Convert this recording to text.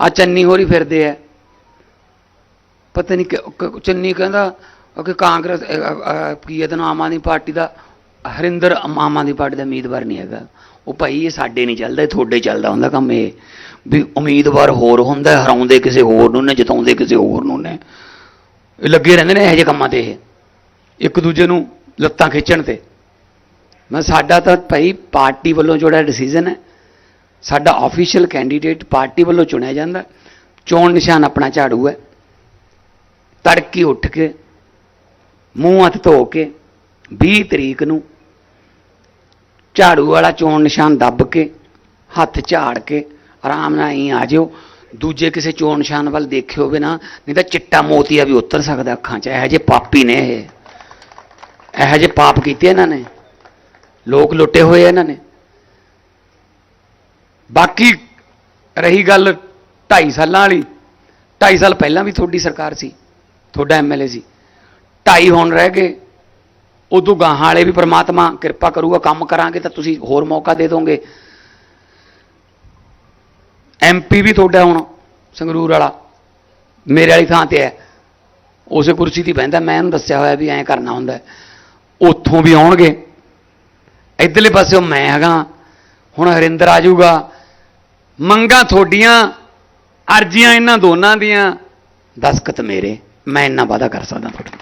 ਆ ਚੰਨੀ ਹੋਰੀ ਫਿਰਦੇ ਆ। ਪਤਾ ਨਹੀਂ ਕਿ- ਚੰਨੀ ਕਹਿੰਦਾ ਕਿ ਕਾਂਗਰਸ ਕੀ ਇਹਦਾ ਨਾਮ ਆਮ ਆਦਮੀ ਪਾਰਟੀ ਦਾ ਹਰਿੰਦਰ ਆਮ ਆਦਮੀ ਪਾਰਟੀ ਦਾ ਉਮੀਦਵਾਰ ਨਹੀਂ ਹੈਗਾ। ਉਹ ਭਾਈ ਇਹ ਸਾਡੇ ਨਹੀਂ ਚੱਲਦਾ, ਇਹ ਤੁਹਾਡੇ ਚੱਲਦਾ ਹੁੰਦਾ ਕੰਮ ਇਹ। ਵੀ ਉਮੀਦਵਾਰ ਹੋਰ ਹੁੰਦਾ, ਹਰਾਉਂਦੇ ਕਿਸੇ ਹੋਰ ਨੂੰ ਨੇ, ਜਿਤਾਉਂਦੇ ਕਿਸੇ ਹੋਰ ਨੂੰ ਨੇ। ਇਹ ਲੱਗੇ ਰਹਿੰਦੇ ਨੇ ਇਹੋ ਜਿਹੇ ਕੰਮਾਂ ਤੇ ਇਹ। ਇੱਕ ਦੂਜੇ ਨੂੰ ਲੱਤਾਂ ਖਿੱਚਣ ਤੇ। ਮੈਂ ਸਾਡਾ ਤਾਂ ਭਾਈ ਪਾਰਟੀ ਵੱਲੋਂ ਜਿਹੜਾ ਡਿਸੀਜਨ ਹੈ ਸਾਡਾ ਆਫੀਸ਼ੀਅਲ ਕੈਂਡੀਡੇਟ ਪਾਰਟੀ ਵੱਲੋਂ ਚੁਣਿਆ ਜਾਂਦਾ ਚੋਣ ਨਿਸ਼ਾਨ ਆਪਣਾ ਝਾੜੂ ਹੈ। ਤੜਕੀ ਉੱਠ ਕੇ, ਮੂੰਹ ਹੱਥ ਧੋ ਕੇ 20 ਤਰੀਕ ਨੂੰ ਝਾੜੂ ਵਾਲਾ ਚੋਣ ਨਿਸ਼ਾਨ ਦੱਬ ਕੇ, ਹੱਥ ਝਾੜ ਕੇ ਆਰਾਮ ਨਾਲ ਹੀ ਆ ਜਿਓ। ਦੂਜੇ ਕਿਸੇ ਚੋਣ ਨਿਸ਼ਾਨ ਵੱਲ ਦੇਖਿਓ ਹੋਵੇ ਨਾ, ਨਹੀਂ ਤਾਂ ਚਿੱਟਾ ਮੋਤੀਆ ਵੀ ਉਤਰ ਸਕਦਾ ਅੱਖਾਂ 'ਚ। ਇਹੋ ਜਿਹੇ ਪਾਪੀ ਨੇ ਇਹ। ਇਹੋ ਜਿਹੇ ਪਾਪ ਕੀਤੇ ਇਹਨਾਂ ਨੇ। ਲੋਕ ਲੁੱਟੇ ਹੋਏ ਇਹਨਾਂ ਨੇ। ਬਾਕੀ ਰਹੀ ਗੱਲ 2.5 ਸਾਲਾਂ ਵਾਲੀ 2.5 ਸਾਲ ਪਹਿਲਾਂ ਵੀ ਤੁਹਾਡੀ ਸਰਕਾਰ ਸੀ, ਤੁਹਾਡਾ ਐਮਐਲਏ ਸੀ। 2.5 ਹੁਣ ਰਹਿ ਗਏ, ਉਦੋਂ ਗਾਹਾਂ ਵਾਲੇ ਵੀ ਪ੍ਰਮਾਤਮਾ ਕਿਰਪਾ ਕਰੂਗਾ, ਕੰਮ ਕਰਾਂਗੇ ਤਾਂ ਤੁਸੀਂ ਹੋਰ ਮੌਕਾ ਦੇ ਦੋਗੇ। ਐਮਪੀ ਵੀ ਤੁਹਾਡਾ ਹੁਣ ਸੰਗਰੂਰ ਵਾਲਾ, ਮੇਰੇ ਵਾਲੀ ਥਾਂ ਤੇ ਹੈ। ਉਸੇ ਕੁਰਸੀ ਤੇ ਹੀ ਬਹਿੰਦਾ, ਮੈਂ ਇਹਨੂੰ ਦੱਸਿਆ ਹੋਇਆ ਵੀ ਐਂ ਕਰਨਾ ਹੁੰਦਾ। ਉੱਥੋਂ ਵੀ ਆਉਣਗੇ। ਇਧਰਲੇ ਪਾਸਿਓਂ ਮੈਂ ਹੈਗਾ, ਹੁਣ ਹਰਿੰਦਰ ਆ ਜਾਊਗਾ ਮੰਗਾਂ ਤੁਹਾਡੀਆਂ ਅਰਜ਼ੀਆਂ ਇਹਨਾਂ ਦੋਨਾਂ ਦੀਆਂ। ਦਸਖਤ ਮੇਰੇ ਮੈਂ ਇੰਨਾ ਵਾਅਦਾ ਕਰ ਸਕਦਾ ਤੁਹਾਡੇ